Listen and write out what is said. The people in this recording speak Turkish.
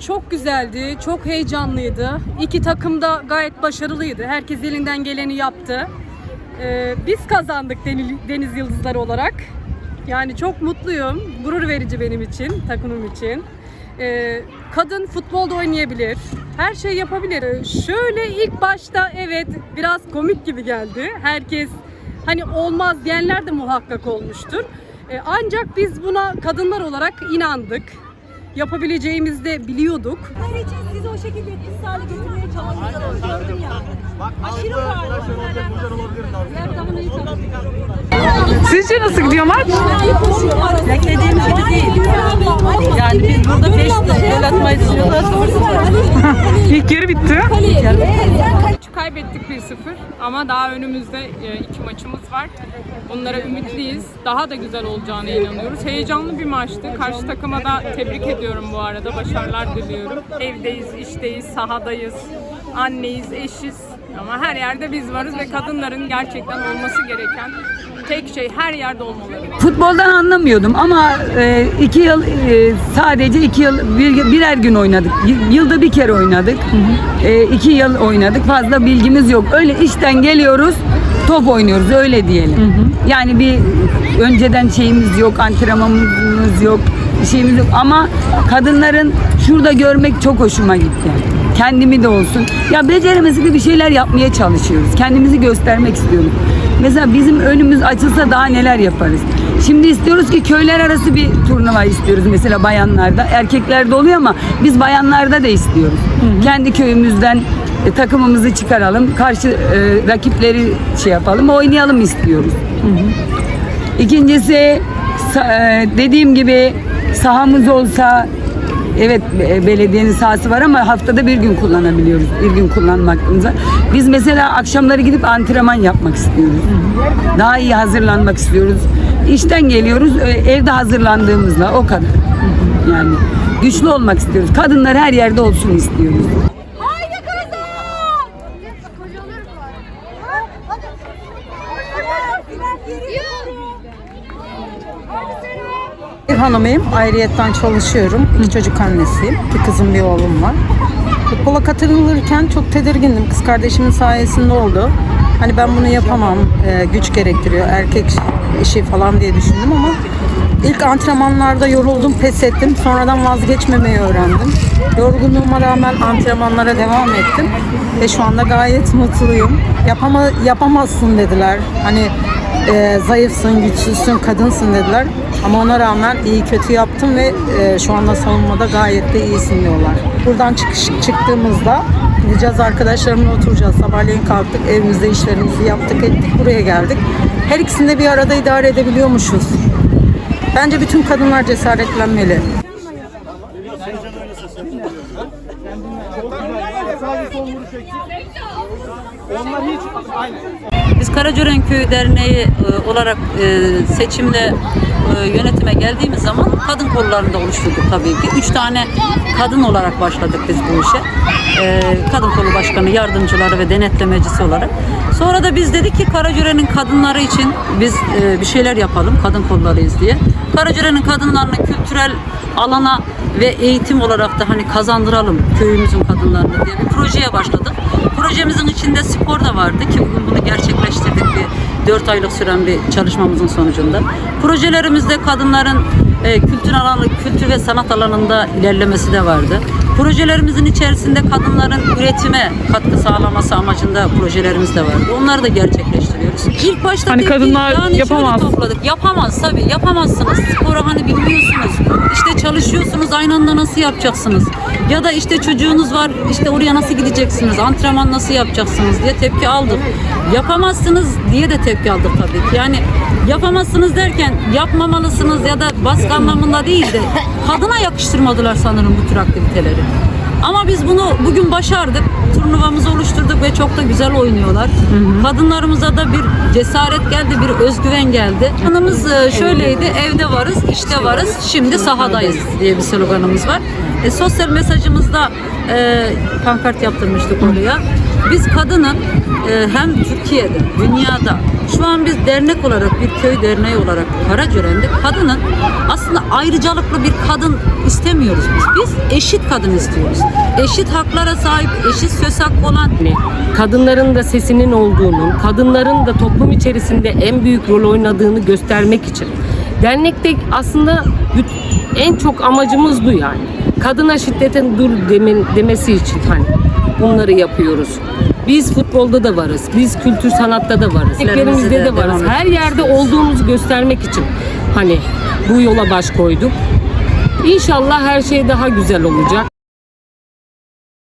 Çok güzeldi, çok heyecanlıydı. İki takım da gayet başarılıydı. Herkes elinden geleni yaptı. Ee, biz kazandık Deni- Deniz Yıldızları olarak. Yani çok mutluyum. Gurur verici benim için, takımım için. Ee, kadın futbolda oynayabilir. Her şey yapabilir. Şöyle ilk başta evet biraz komik gibi geldi. Herkes hani olmaz diyenler de muhakkak olmuştur. Ee, ancak biz buna kadınlar olarak inandık. Yapabileceğimizi de biliyorduk. Her için sizi o şekilde etkisiz hale getirmeye çalışıyoruz. Gördüm yani. Aşırı vardı. Sizce nasıl gidiyor maç? Beklediğimiz gibi değil. Yani biz burada 5 gol atmayı düşünüyoruz. 0-0. İlk yarı bitti. Kaybettik 1-0 ama daha önümüzde e, iki maçımız var. Bunlara ümitliyiz. Daha da güzel olacağına inanıyoruz. Heyecanlı bir maçtı. Karşı takıma da tebrik ediyorum bu arada. Başarılar diliyorum. Evdeyiz, işteyiz, sahadayız, anneyiz, eşiz. Ama her yerde biz varız ve kadınların gerçekten olması gereken tek şey her yerde olmaları. Futboldan anlamıyordum ama e, iki yıl e, sadece iki yıl bir, birer gün oynadık. Y- Yılda bir kere oynadık. E, iki yıl oynadık. Fazla bilgimiz yok. Öyle işten geliyoruz top oynuyoruz öyle diyelim. Yani bir önceden şeyimiz yok, antrenmanımız yok, bir şeyimiz yok ama kadınların şurada görmek çok hoşuma gitti. Kendimi de olsun. Ya beceremesi gibi bir şeyler yapmaya çalışıyoruz. Kendimizi göstermek istiyoruz. Mesela bizim önümüz açılsa daha neler yaparız. Şimdi istiyoruz ki köyler arası bir turnuva istiyoruz mesela bayanlarda. Erkeklerde oluyor ama biz bayanlarda da istiyoruz. Kendi köyümüzden e, takımımızı çıkaralım. Karşı e, rakipleri şey yapalım, oynayalım istiyoruz. İkincisi sa- e, dediğim gibi sahamız olsa evet e, belediyenin sahası var ama haftada bir gün kullanabiliyoruz. Bir gün kullanmakımıza. Biz mesela akşamları gidip antrenman yapmak istiyoruz. Daha iyi hazırlanmak istiyoruz. İşten geliyoruz e, evde hazırlandığımızla o kadar. Yani güçlü olmak istiyoruz. Kadınlar her yerde olsun istiyoruz. Hadi. Hadi. Hadi Sena. Bir hanımıyım. Ayrıyetten çalışıyorum. İki çocuk annesiyim. Bir kızım bir oğlum var. Futbola katılırken çok tedirgindim. Kız kardeşimin sayesinde oldu. Hani ben bunu yapamam. e, güç gerektiriyor. Erkek işi falan diye düşündüm ama ilk antrenmanlarda yoruldum, pes ettim. Sonradan vazgeçmemeyi öğrendim. Yorgunluğuma rağmen antrenmanlara devam ettim. Ve şu anda gayet mutluyum. Yapama, yapamazsın dediler. Hani e, zayıfsın, güçsüzsün, kadınsın dediler. Ama ona rağmen iyi kötü yaptım ve e, şu anda savunmada gayet de iyisin diyorlar. Buradan çıkış, çıktığımızda gideceğiz arkadaşlarımla oturacağız. Sabahleyin kalktık, evimizde işlerimizi yaptık, ettik, buraya geldik. Her ikisini de bir arada idare edebiliyormuşuz. Bence bütün kadınlar cesaretlenmeli. Biz Karacören Köyü Derneği e, olarak e, seçimle e, yönetime geldiğimiz zaman kadın kollarında oluşturduk tabii ki. Üç tane kadın olarak başladık biz bu işe. Kadın kolu başkanı, yardımcıları ve denetlemecisi olarak. Sonra da biz dedik ki Karacören'in kadınları için biz bir şeyler yapalım, kadın kollarıyız diye. Karacören'in kadınlarını kültürel alana ve eğitim olarak da hani kazandıralım köyümüzün kadınlarını diye bir projeye başladık. Projemizin içinde spor da vardı ki bugün bunu gerçekleştirdik bir 4 aylık süren bir çalışmamızın sonucunda. Projelerimizde kadınların e, kültür alanı, kültür ve sanat alanında ilerlemesi de vardı. Projelerimizin içerisinde kadınların üretime katkı sağlaması amacında projelerimiz de vardı. Onları da gerçekleştiriyoruz. İlk başta Hani kadınlar yani yapamaz. topladık. Yapamaz tabii yapamazsınız. Sporu hani bilmiyorsunuz. İşte çalışıyorsunuz aynı anda nasıl yapacaksınız? Ya da işte çocuğunuz var işte oraya nasıl gideceksiniz? Antrenman nasıl yapacaksınız diye tepki aldık. Yapamazsınız diye de tepki aldık tabii ki. Yani yapamazsınız derken yapmamalısınız ya da baskı anlamında değil de kadına yakıştırmadılar sanırım bu tür aktiviteleri. Ama biz bunu bugün başardık. Turnuvamızı oluşturduk ve çok da güzel oynuyorlar. Kadınlarımıza da bir cesaret geldi, bir özgüven geldi. Planımız e, şöyleydi, evde varız, işte varız, şimdi sahadayız diye bir sloganımız var. E, sosyal mesajımızda e, pankart yaptırmıştık oraya. Biz kadının e, hem Türkiye'de, dünyada Şu an biz dernek olarak, bir köy derneği olarak Karacören'de kadının aslında ayrıcalıklı bir kadın istemiyoruz biz. Biz eşit kadın istiyoruz. Eşit haklara sahip, eşit söz hakkı olan Yani kadınların da sesinin olduğunu, kadınların da toplum içerisinde en büyük rol oynadığını göstermek için. Dernekte aslında en çok amacımız bu yani. Kadına şiddetin dur demin, demesi için hani bunları yapıyoruz. Biz futbolda da varız, biz kültür sanatta da varız, eklerimizde de varız. Her yerde olduğumuzu göstermek için hani bu yola baş koyduk. İnşallah her şey daha güzel olacak.